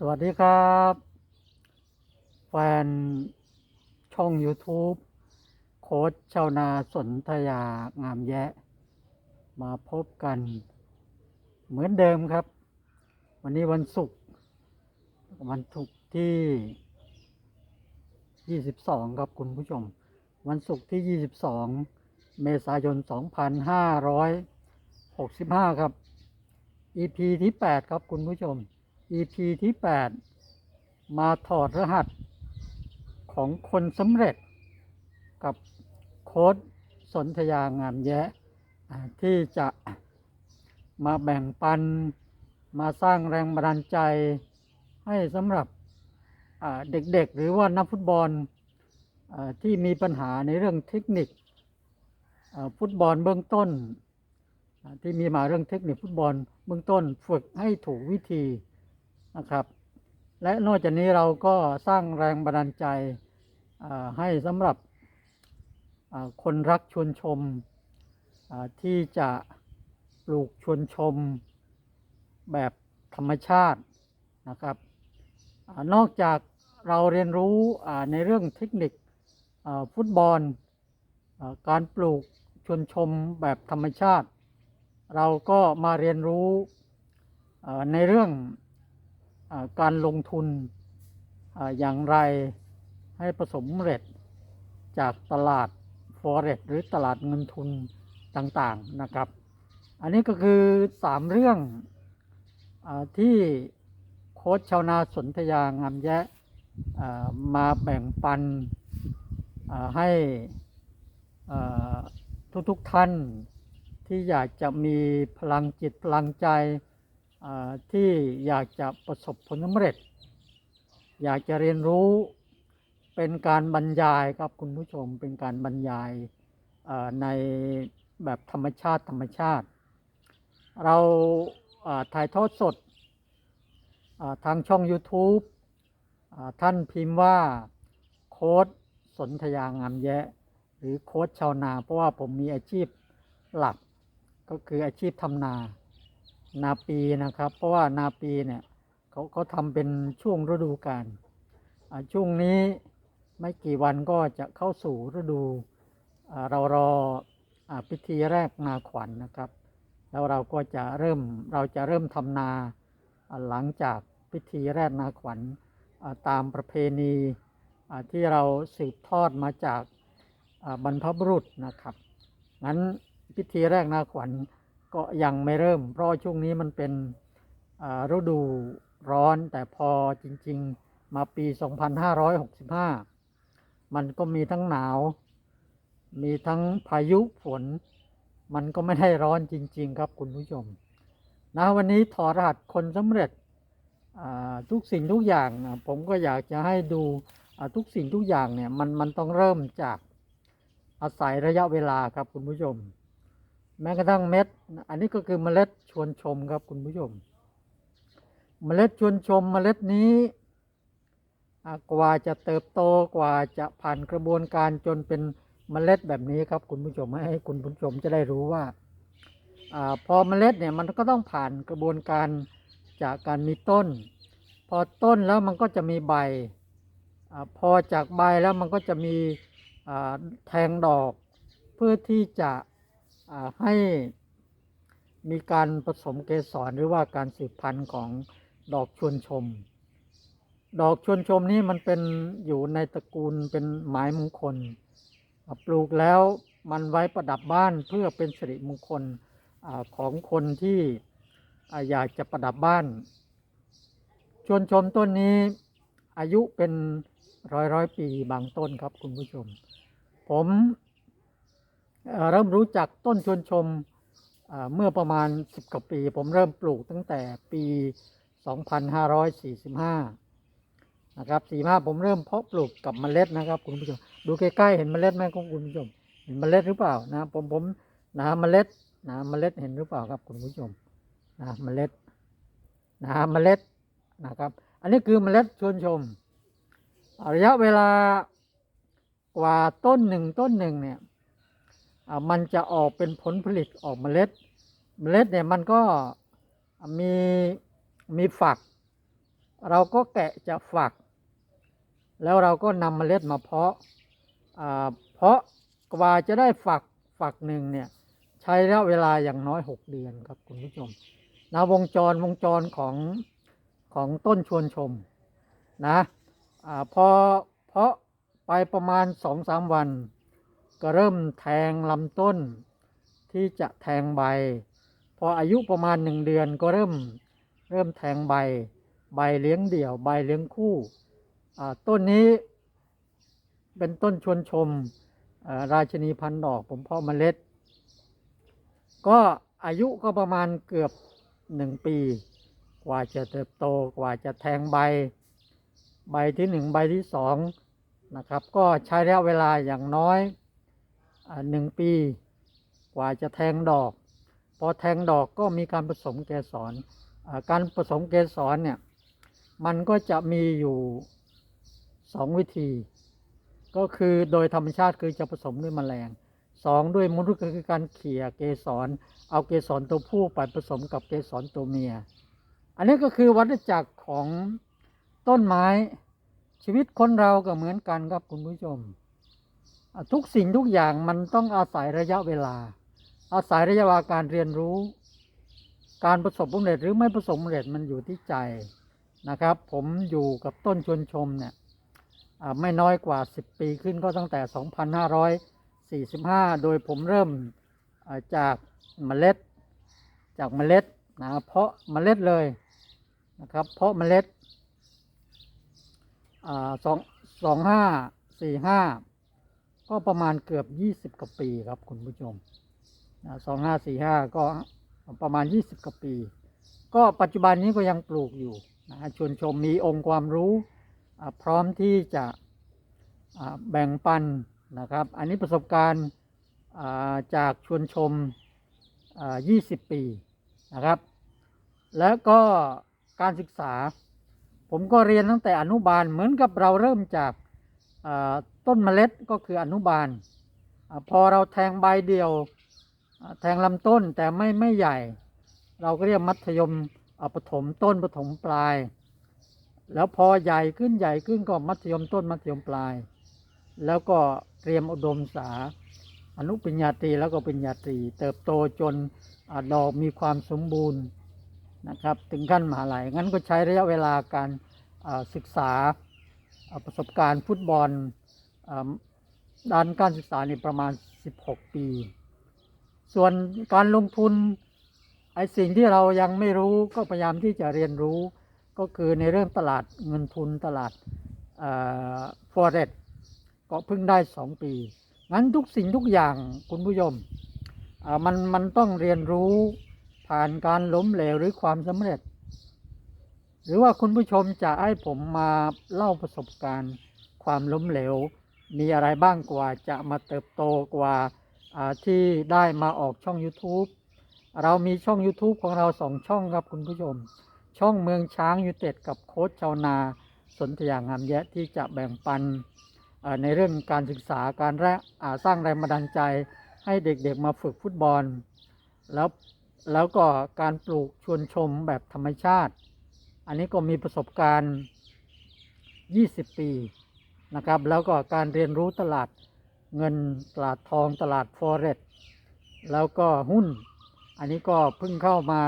สวัสดีครับ แฟนช่อง YouTube โค้ชชาวนาสนธยางามแยะ มาพบกัน เหมือนเดิมครับ วันนี้วันศุกร์วันศุกร์ที่ 22 ครับคุณผู้ชม วันศุกร์ที่ 22 เมษายน 2565 ครับ EP ที่ 8 ครับคุณผู้ชม EP ที่ 8 มาถอดรหัสของคนสำเร็จกับโค้ดสนธยางามแยะอ่ที่จะมาแบ่งปัน มาสร้างแรงบันดาลใจให้สำหรับเด็กๆ หรือว่านักฟุตบอลที่มีปัญหาในเรื่องเทคนิคฟุตบอลเบื้องต้น ที่มีมาเรื่องเทคนิคฟุตบอลเบื้องต้นฝึกให้ถูกวิธี นะครับ และนอกจากนี้เราก็สร้างแรงบันดาลใจให้สำหรับคนรักชวนชมที่จะปลูกชวนชมแบบธรรมชาตินะครับอนอกจากเราเรียนรู้ในเรื่องเทคนิคฟุตบอลอการปลูกชวนชมแบบธรรมชาติ เราก็มาเรียนรู้ในเรื่อง การลงทุนอย่างไรให้ประสบความเร็จจากตลาด Forex หรือตลาดเงินทุนต่างๆนะครับ อันนี้ก็คือสามเรื่องอที่โค้ชชาวนาสนธยางามแยะมาแบ่งปันให้ทุกๆท่านที่อยากจะมีพลังจิตพลังใจ ที่อยากจะประสบผลสำเร็จ อยากจะเรียนรู้เป็นการบรรยายครับคุณผู้ชมเป็นการบรรยายในแบบธรรมชาติธรรมชาติ เราถ่ายทอดสดทางช่อง YouTube อท่านพิมพ์ว่าโค้ดสนธยางามแยะ หรือโค้ชชาวนา เพราะว่าผมมีอาชีพหลักก็คืออาชีพทำนา นาปีนะครับ เพราะว่านาปีเนี่ยเขาเขาทำเป็นช่วงฤดูกาลช่วงนี้ไม่กี่วันก็จะเข้าสู่ฤดูเรารอพิธีแรกนาขวัญนนะครับ แล้วเราก็จะเริ่มเราจะเริ่มทำนาหลังจากพิธีแรกนาขวัญตามประเพณีที่เราสืบทอดมาจากบรรพบุรุษนะครับ งั้นพิธีแรกนาขวัญ ก็ยังไม่เริ่ม เพราะช่วงนี้มันเป็นฤดูร้อนแต่พอจริง ๆ มาปี 2565 มันก็มีทั้งหนาว มีทั้งพายุฝน มันก็ไม่ได้ร้อนจริง ๆ ครับคุณผู้ชม นะวันนี้ถอดรหัสคนสำเร็จทุกสิ่งทุกอย่างผมก็อยากจะให้ดูทุกสิ่งทุกอย่างเนี่ยมันมันต้องเริ่มจากอาศัยระยะเวลาครับคุณผู้ชม แม้กระทั่งเม็ด อันนี้ก็คือเมล็ดชวนชมครับคุณผู้ชม เมล็ดชวนชมเมล็ดนี้กว่าจะเติบโตกว่าจะผ่านกระบวนการจนเป็นเมล็ดแบบนี้ครับ คุณผู้ชมให้คุณผู้ชมจะได้รู้ว่าอพอเมล็ดเนี่ยมันก็ต้องผ่านกระบวนการจากการมีต้น พอต้นแล้วมันก็จะมีใบอพอจากใบแล้วมันก็จะมีแทงดอก เพื่อที่จะ ให้มีการผสมเกสรหรือว่าการสืบพันธุ์ของดอกชวนชม ดอกชวนชมนี้มันเป็นอยู่ในตระกูลเป็นไม้มงคล ปลูกแล้วมันไว้ประดับบ้านเพื่อเป็นสิริมงคลอของคนที่อยากจะประดับบ้าน ชวนชมต้นนี้อายุเป็นร้อยร้อยปีบางต้นครับคุณผู้ชม ผม เริ่มรู้จักต้นชวนชมเมื่อประมาณ 10 กว่าปี ผมเริ่มปลูกตั้งแต่ปี 2545 นะครับ 45 ผมเริ่มเพาะปลูกกับเมล็ดนะครับคุณผู้ชม ดูใกล้ๆเห็นเมล็ดไหมครับคุณผู้ชม เห็นเมล็ดหรือเปล่านะผมผมนะเมล็ดนะเมล็ดเห็นหรือเปล่าครับคุณผู้ชมนะเมล็ดนะเมล็ดนะครับ อันนี้คือเมล็ดชวนชมระยะเวลากว่าต้นหนึ่งต้นหนึ่งเนี่ย มันจะออกเป็นผลผลิตออกเมล็ด เมล็ดเนี่ยมันก็มีมีฝัก เราก็แกะจากฝัก แล้วเราก็นำเมล็ดมาเพาะเพาะกว่าจะได้ฝักฝักหนึ่งเนี่ยใช้ระยะเวลาอย่างน้อย 6 เดือนครับคุณผู้ชมนะวงจรวงจรของของต้นชวนชมนะอาพอเพาะไปประมาณ 2-3 วัน ก็เริ่มแทงลำต้นที่จะแทงใบ พออายุประมาณหนึ่งเดือนก็เริ่มเริ่มแทงใบ ใบเลี้ยงเดี่ยว ใบเลี้ยงคู่ต้นนี้เป็นต้นชวนชมราชนีพันดอกผมเพาะเมล็ด ก็อายุก็ประมาณเกือบหนึ่งปี กว่าจะเติบโตกว่าจะแทงใบ ใบที่หนึ่งใบที่สองนะครับ ก็ใช้ระยะเวลาอย่างน้อย หนึ่งปีกว่าจะแทงดอก พอแทงดอกก็มีการผสมเกสรการผสมเกสรเนี่ยมันก็จะมีอยู่สองวิธี ก็คือโดยธรรมชาติคือจะผสมด้วยแมลงสองด้วยมนุษย์ก็คือการเขี่ยเกสร เอาเกสรตัวผู้ไปผสมกับเกสรตัวเมีย อันนี้ก็คือวัฏจักรของต้นไม้ชีวิตคนเราก็เหมือนกันครับคุณผู้ชม ทุกสิ่งทุกอย่างมันต้องอาศัยระยะเวลา อาศัยระยะเวลาการเรียนรู้ การประสบผลสำเร็จหรือไม่ประสบผลสำเร็จมันอยู่ที่ใจนะครับ ผมอยู่กับต้นชวนชมเนี่ยไม่น้อยกว่า 10 ปีขึ้นก็ตั้งแต่ 2545 โดยผมเริ่มจากเมล็ดจากเมล็ดนะเพาะเมล็ดเลยนะครับ เพาะเมล็ดสองสองห้าสี่ห้า ก็ประมาณเกือบยี่สิบกว่าปีครับคุณผู้ชมสองห้าสี่ห้าก็ประมาณยี่สิบกว่าปี ก็ปัจจุบันนี้ก็ยังปลูกอยู่นะชวนชมมีองค์ความรู้พร้อมที่จะแบ่งปันนะครับ อันนี้ประสบการณ์จากชวนชมอ่า20 ปีนะครับ แล้วก็การศึกษา ผมก็เรียนตั้งแต่อนุบาลเหมือนกับเราเริ่มจาก ต้นเมล็ดก็คืออนุบาล พอเราแทงใบเดียว แทงลำต้นแต่ไม่ไม่ใหญ่ เราก็เรียกมัธยมปฐมต้นปฐมปลาย แล้วพอใหญ่ขึ้นใหญ่ขึ้นก็มัธยมต้นมัธยมปลาย แล้วก็เตรียมอุดมศึกษาอนุปริญญาตรีแล้วก็ปริญญาตรี เติบโตจนอดอกมีความสมบูรณ์นะครับ ถึงขั้นมหาลัยงั้นก็ใช้ระยะเวลาการศึกษาประสบการณ์ฟุตบอล ด้านการศึกษานี่ประมาณ 16 ปี ส่วนการลงทุนไอ้สิ่งที่เรายังไม่รู้ก็พยายามที่จะเรียนรู้ก็คือในเรื่องตลาดเงินทุนตลาดฟอเรสก็เพิ่งได้ 2 ปี งั้นทุกสิ่งทุกอย่างคุณผู้ชมมันมันต้องเรียนรู้ผ่านการล้มเหลวหรือความสำเร็จ หรือว่าคุณผู้ชมจะให้ผมมาเล่าประสบการณ์ความล้มเหลว มีอะไรบ้างกว่าจะมาเติบโตกว่าที่ได้มาออกช่อง YouTube เรามีช่อง YouTube ของเราสองช่องครับคุณผู้ชม ช่องเมืองช้างยูเต็ดกับโค้ชชาวนาสนธยางามแยะที่จะแบ่งปันในเรื่องการศึกษาการแรสร้างแรงบันดาลใจให้เด็กๆมาฝึกฟุตบอล แล้วแล้วก็การปลูกชวนชมแบบธรรมชาติ อันนี้ก็มีประสบการณ์ 20 ปี นะครับ แล้วก็การเรียนรู้ตลาดเงินตลาดทองตลาดฟอเรสแล้วก็หุ้น อันนี้ก็เพิ่งเข้ามา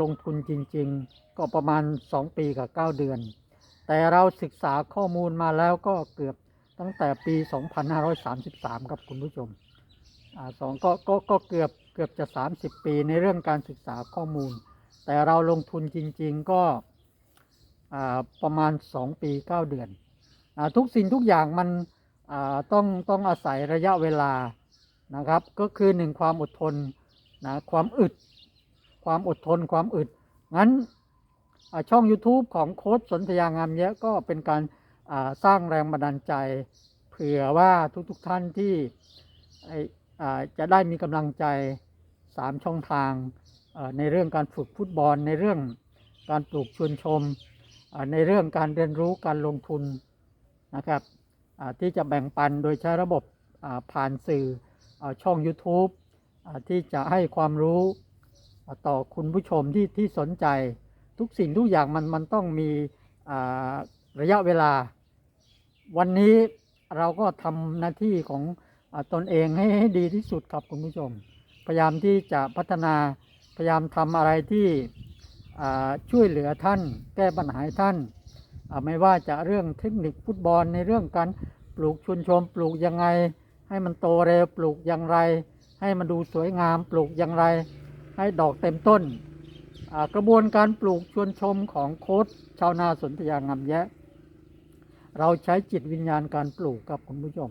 ลงทุนจริง ๆ ก็ประมาณ 2 ปีกับ 9 เดือน แต่เราศึกษาข้อมูลมาแล้วก็เกือบตั้งแต่ปี 2533 ครับคุณผู้ชมอสองก็ก็ก็เกือบเกือบจะ 30 ปีในเรื่องการศึกษาข้อมูล แต่เราลงทุนจริง ๆ ก็ประมาณ 2 ปี 9 เดือน ทุกสิ่งทุกอย่างมันต้องต้องอาศัยระยะเวลานะครับ ก็คือหนึ่งความอดทนนะความอึด ความอดทนความอึด งั้นช่อง YouTube ของโค้ชสนธยางามแยอะก็เป็นการสร้างแรงบันดาลใจ เผื่อว่าทุกๆทท่านที่จะได้มีกำลังใจ 3 ช่องทางในเรื่องการฝึกฟุตบอล ในเรื่องการปลูกชวนชม ในเรื่องการเรียนรู้การลงทุน นะครับที่จะแบ่งปันโดยใช้ระบบผ่านสื่ออช่อง YouTube อที่จะให้ความรู้ต่อคุณผู้ชมที่ที่สนใจ ทุกสิ่งทุกอย่างมันมันต้องมีอ่าระยะเวลา วันนี้เราก็ทำหน้าที่ของอตนเองให้ให้ดีที่สุดครับคุณผู้ชม พยายามที่จะพัฒนาพยายามทำอะไรที่ช่วยเหลือท่าน แก้ปัญหาท่าน ไม่ว่าจะเรื่องเทคนิคฟุตบอลในเรื่องการปลูกชุนชม ปลูกยังไง ให้มันโตเร็วปลูกอย่างไร ให้มันดูสวยงามปลูกอย่างไร ให้ดอกเต็มต้น กระบวนการปลูกชวนชมของโค้ชชาวนาสนธยางามแยะ เราใช้จิตวิญญาณการปลูกกับคุณผู้ชม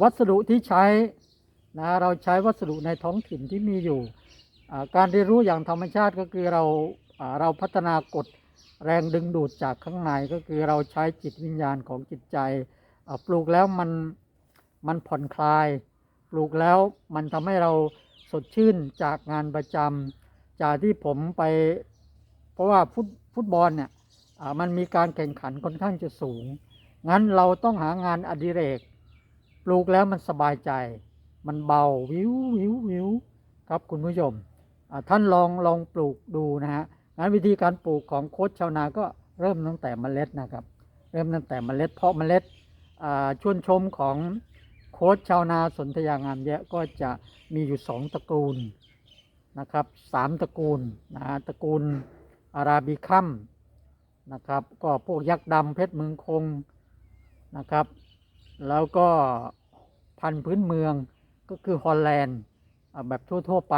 วัสดุที่ใช้นะเราใช้วัสดุในท้องถิ่นที่มีอยู่ การเรียนรู้อย่างธรรมชาติก็คือเราเราพัฒนากฎ แรงดึงดูดจากข้างในก็คือเราใช้จิตวิญญาณของจิตใจปลูกแล้วมันมันผ่อนคลาย ปลูกแล้วมันทำให้เราสดชื่นจากงานประจำจากที่ผมไป เพราะว่าฟุตฟุตบอลเนี่ยมันมีการแข่งขันค่อนข้างจะสูง งั้นเราต้องหางานอดิเรก ปลูกแล้วมันสบายใจ มันเบาวิววิววิวครับคุณผู้ชมท่านลองลองปลูกดูนะฮะ งั้นวิธีการปลูกของโค้ชชาวนาก็เริ่มตั้งแต่เมล็ดนะครับ เริ่มตั้งแต่เมล็ด เพราะเมล็ดชวนชมของโค้ชชาวนาสนธยางามแยะก็จะมีอยู่สองตระกูลนะครับสามตระกูลนะตระกูลอาราบิคัมนะครับ ก็พวกยักษ์ดำเพชรเมืองคงนะครับ แล้วก็พันธุ์พื้นเมืองก็คือฮอลแลนด์แบบทั่ว ๆ ไป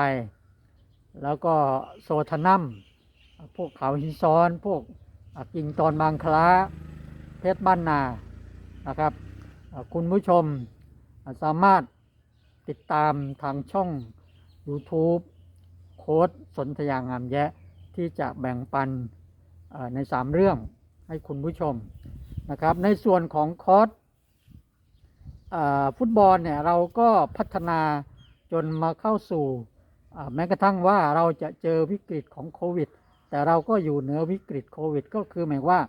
แล้วก็โซทานัม พวกเขาหินซ้อน พวกกิ่งตอนบางคล้า เพชรบ้านนานะครับคุณผู้ชมสามารถติดตามทางช่อง YouTube โค้ดสนธยางามแยะที่จะแบ่งปันใน 3 เรื่องให้คุณผู้ชมนะครับ ในส่วนของคอร์สฟุตบอลเนี่ย เราก็พัฒนาจนมาเข้าสู่แม้กระทั่งว่าเราจะเจอวิกฤตของโควิด แต่เราก็อยู่เหนือวิกฤตโควิด ก็คือหมายว่า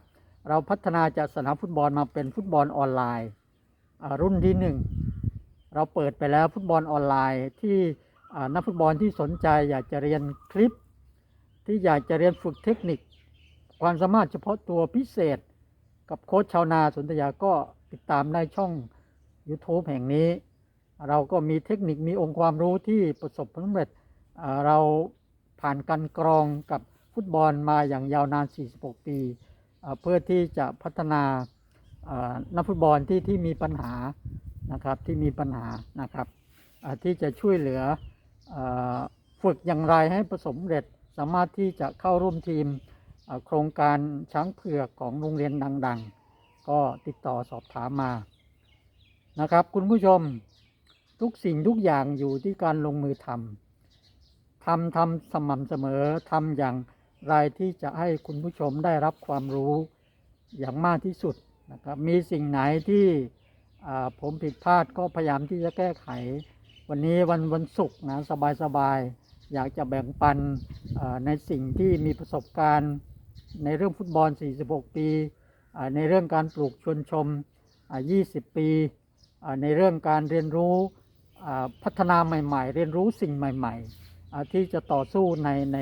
เราพัฒนาจากสนามฟุตบอลมาเป็นฟุตบอลออนไลน์ รุ่นที่หนึ่งเราเปิดไปแล้วฟุตบอลออนไลน์ที่นักฟุตบอลที่สนใจอยากจะเรียนคลิป ที่อยากจะเรียนฝึกเทคนิค ความสามารถเฉพาะตัวพิเศษ กับโค้ชชาวนาสนธยาก็ติดตามได้ช่อง YouTube แห่งนี้ เราก็มีเทคนิคมีองค์ความรู้ที่ประสบผลสำเร็จเราผ่านการกรองกับ ฟุตบอลมาอย่างยาวนาน 46 ปี เพื่อที่จะพัฒนานักฟุตบอลที่ที่มีปัญหานะครับที่มีปัญหานะครับที่จะช่วยเหลืออฝึกอย่างไรให้ประสบผสำเร็จ สามารถที่จะเข้าร่วมทีมโครงการช้างเผือกของโรงเรียนดัง ๆ ก็ติดต่อสอบถามมานะครับ คุณผู้ชมทุกสิ่งทุกอย่างอยู่ที่การลงมือทำทำทำสม่ำเสมอทำอย่าง ไรที่จะให้คุณผู้ชมได้รับความรู้อย่างมากที่สุดนะครับ มีสิ่งไหนที่ผมผิดพลาดก็พยายามที่จะแก้ไข วันนี้วันวันศุกร์นะสบายสบายอยากจะแบ่งปันในสิ่งที่มีประสบการณ์ในเรื่องฟุตบอล 46 ปี ในเรื่องการปลูกชวนชมอ่า20 ปี ในเรื่องการเรียนรู้พัฒนาใหม่ ๆ เรียนรู้สิ่งใหม่ ๆ ที่จะต่อสู้ในใน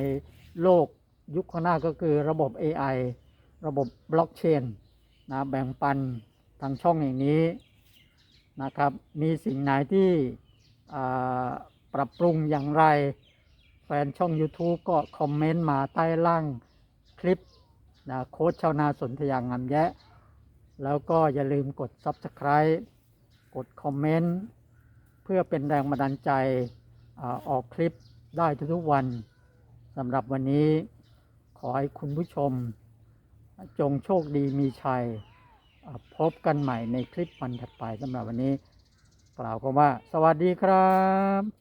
โลก ยุคข้างหน้าก็คือระบบ AI ระบบบล็อกเชนนะแบ่งปันทางช่องอย่างนี้นะครับ มีสิ่งไหนที่ปรับปรุงอย่างไร แฟนช่อง YouTube ก็คอมเมนต์มาใต้ล่างคลิปนะโค้ชชาวนาสนธยางงามแยะ แล้วก็อย่าลืมกด Subscribe กดคอมเมนต์เพื่อเป็นแรงบันดาลใจอออกคลิปได้ทุกๆวันสำหรับวันนี้ ขอให้คุณผู้ชม จงโชคดีมีชัย พบกันใหม่ในคลิปวันถัดไปสำหรับวันนี้ กล่าวคำว่า สวัสดีครับ